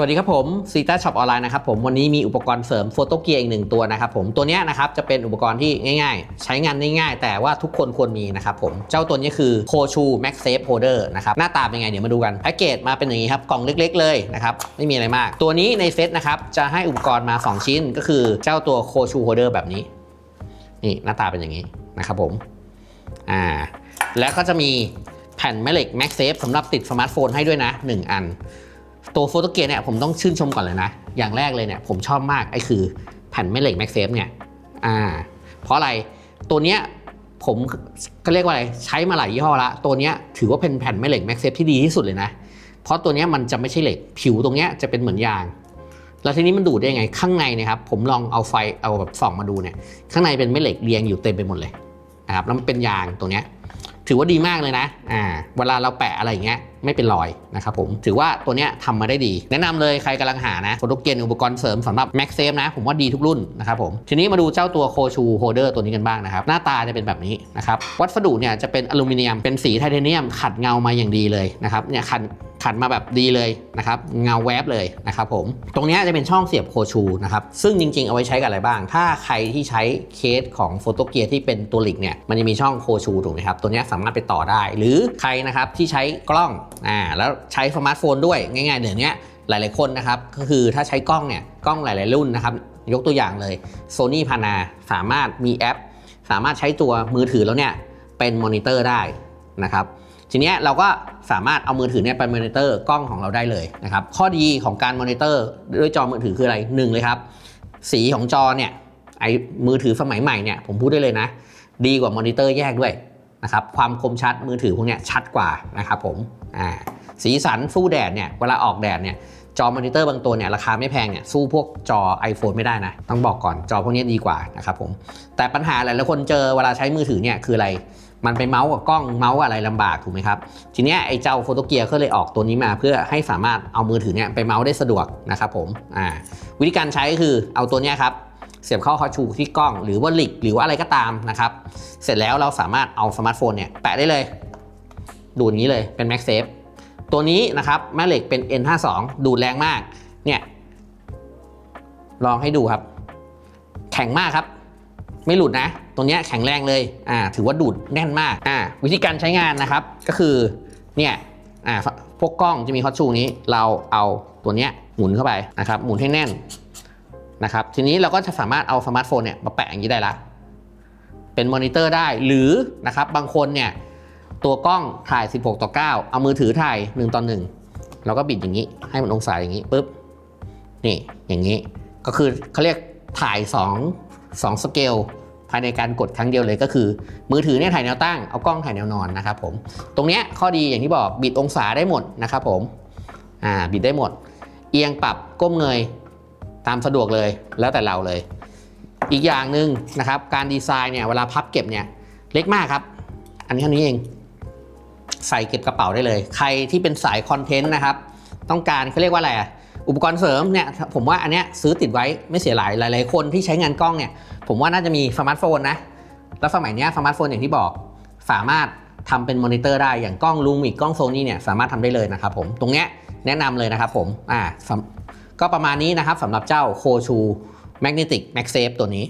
สวัสดีครับผมซีต้าช็อปออนไลน์นะครับผมวันนี้มีอุปกรณ์เสริมโฟโตเกียร์อีกหนึ่งตัวนะครับผมตัวนี้นะครับจะเป็นอุปกรณ์ที่ง่ายๆ ใช้งานง่ายๆ แต่ว่าทุกคนควรมีนะครับผมเจ้าตัวนี้คือโคชูแม็กเซฟโฮเดอร์นะครับหน้าตาเป็นไงเดี๋ยวมาดูกันแพ็กเกจมาเป็นอย่างนี้ครับกล่องเล็กๆเลยนะครับไม่มีอะไรมาก ตัวนี้ในเซตนะครับจะให้อุปกรณ์มา 2 ชิ้น ก็คือเจ้าตัวโคชูโฮเดอร์แบบนี้นี่หน้าตาเป็นอย่างนี้นะครับผมอ่าแล้วก็จะมีแผ่นแม่เหล็กแม็กเซฟสำหรับติดสมาร์ทโฟนให้ด้วยนะหนึ่งอัน ตัวโฟโตเกียร์เนี่ยผมต้องชื่นชมก่อนเลยนะ อย่างแรกเลยเนี่ยผมชอบมากไอ้คือแผ่นแม่เหล็กแม็กเซฟเนี่ยอ่าเพราะอะไรตัวเนี้ยผมก็เรียกว่าอะไรใช้มาหลายยี่ห้อละตัวเนี้ยถือว่าเป็นแผ่นแม่เหล็กแม็กเซฟที่ดีที่สุดเลยนะ เพราะตัวเนี้ยมันจะไม่ใช่เหล็กผิวตรงเนี้ยจะเป็นเหมือนยาง แล้วทีนี้มันดูดได้ยังไงข้างในเนะครับผมลองเอาไฟเอาแบบส่องมาดูเนี่ยข้างในเป็นแม่เหล็กเรียงอยู่เต็มไปหมดเลยนะครับแล้วมันเป็นยางตรงเนี้ยถือว่าดีมากเลยนะอ่าเวลาเราแปะอะไรอย่างเงี้ยไม่เป็นรอยนะครับผม ถือว่าตัวเนี้ยทำมาได้ดี แนะนำเลยใครกำลังหานะโฟโตเกนอุปกรณ์เสริมสำหรับ Max Safe นะ ผมว่าดีทุกรุ่นนะครับผม ทีนี้มาดูเจ้าตัวโคชูโฮเดอร์ตัวนี้กันบ้างนะครับ หน้าตาจะเป็นแบบนี้นะครับ วัสดุเนี่ยจะเป็นอลูมิเนียม เป็นสีไทเทเนียม ขัดเงามาอย่างดีเลยนะครับ เนี่ยขัดขัดมาแบบดีเลยนะครับเงาแวบเลยนะครับผม ตรงนี้จะเป็นช่องเสียบโคชูนะครับซึ่งจริง ๆ เอาไว้ใช้กับอะไรบ้าง ถ้าใครที่ใช้เคสของโฟโตเกียร์ที่เป็นตัวหลิกเนี่ยมันจะมีช่องโคชูถูกไหมครับตัวนี้สามารถไปต่อได้ หรือใครนะครับที่ใช้กล้องอ่าแล้วใช้สมาร์ทโฟนด้วยง่ายๆเดี๋ยวนี้หลายๆคนนะครับก็คือถ้าใช้กล้องเนี่ยกล้องหลายๆรุ่นนะครับยกตัวอย่างเลย Sony p a n a สามารถมีแอป สามารถใช้ตัวมือถือแล้วเนี่ยเป็นมอนิเตอร์ได้นะครับทีนี้เราก็สามารถเอามือถือเนี่ยไปมอนิเตอร์กล้องของเราได้เลยนะครับข้อดีของการมอนิเตอร์ด้วยจอมือถือคืออะไรหนึ่งเลยครับ สีของจอเนี่ยไอมือถือสมัยใหม่เนี่ยผมพูดได้เลยนะ ดีกว่ามอนิเตอร์แยกด้วย นะครับความคมชัดมือถือพวกเนี้ยชัดกว่านะครับผมอ่าสีสันสู้แดดเนี่ยเวลาออกแดดเนี่ยจอมอนิเตอร์บางตัวเนี่ยราคาไม่แพงเนี่ยสู้พวกจอ iPhone ไม่ได้นะ ต้องบอกก่อนจอพวกนี้ดีกว่านะครับผมแต่ปัญหาหลายๆคนเจอเวลาใช้มือถือเนี่ยคืออะไร มันไปเมาส์กับกล้องเมาส์อะไรลำบากถูกไหมครับทีเนี้ยไอ้เจ้าโฟโตเกียร์ก็เลยออกตัวนี้มาเพื่อให้สามารถเอามือถือเนี่ยไปเมาส์ได้สะดวกนะครับผมอ่าวิธีการใช้ก็คือเอาตัวเนี้ยครับ เสียบเข้าคอชูที่กล้อง หรือว่าหลิกหรือว่าอะไรก็ตามนะครับ เสร็จแล้วเราสามารถเอาสมาร์ทโฟนเนี่ยแปะได้เลย ดูดนี้เลยเป็น Max Safe ตัวนี้นะครับแม่เหล็กเป็น N52 ดูดแรงมากเนี่ยลองให้ดูครับ แข็งมากครับ ไม่หลุดนะตัวนี้แข็งแรงเลยอ่าถือว่าดูดแน่นมากอ่าวิธีการใช้งานนะครับก็คือเนี่ยอ่าพวกกล้องจะมีฮอชูนี้เราเอาตัวเนี้ยหมุนเข้าไปนะครับหมุนให้แน่น นะครับทีนี้เราก็จะสามารถเอาสมาร์ทโฟนเนี่ยมาแปะอย่างนี้ได้ละ เป็นมอนิเตอร์ได้หรือนะครับบางคนเนี่ยตัวกล้องถ่าย 16 ต่อ 9 เอามือถือถ่าย 1 ต่อ 1 เราก็บิดอย่างนี้ ให้มันองศาอย่างนี้ปุ๊บนี่อย่างนี้ก็คือเขาเรียกถ่าย 2 2สเกลภายในการกดครั้งเดียวเลยก็คือ มือถือเนี่ยถ่ายแนวตั้งเอากล้องถ่ายแนวนอนนะครับผมตรงเนี้ยข้อดีอย่างที่บอกบิดองศาได้หมดนะครับผมอ่าบิดได้หมด เอียงปรับก้มเงย ตามสะดวกเลยแล้วแต่เราเลย อีกอย่างหนึ่งนะครับการดีไซน์เนี่ยเวลาพับเก็บเนี่ยเล็กมากครับ อันนี้เท่านี้เอง ใส่เก็บกระเป๋าได้เลย ใครที่เป็นสายคอนเทนต์นะครับ ต้องการเขาเรียกว่าอะไรอุปกรณ์เสริมเนี่ยผมว่าอันเนี้ยซื้อติดไว้ไม่เสียหลายหลาย ๆ คนที่ใช้งานกล้องเนี่ยผมว่าน่าจะมีสมาร์ทโฟนนะแล้วสมัยนี้สมาร์ทโฟนอย่างที่บอก สามารถทำเป็นมอนิเตอร์ได้อย่างกล้องลูมิกกล้องโซนี่เนี่ยสามารถทำได้เลยนะครับผมตรงเนี้ยแนะนำเลยนะครับผมอ่า ก็ประมาณนี้นะครับสำหรับเจ้าโคชู Magnetic Max Safe ตัวนี้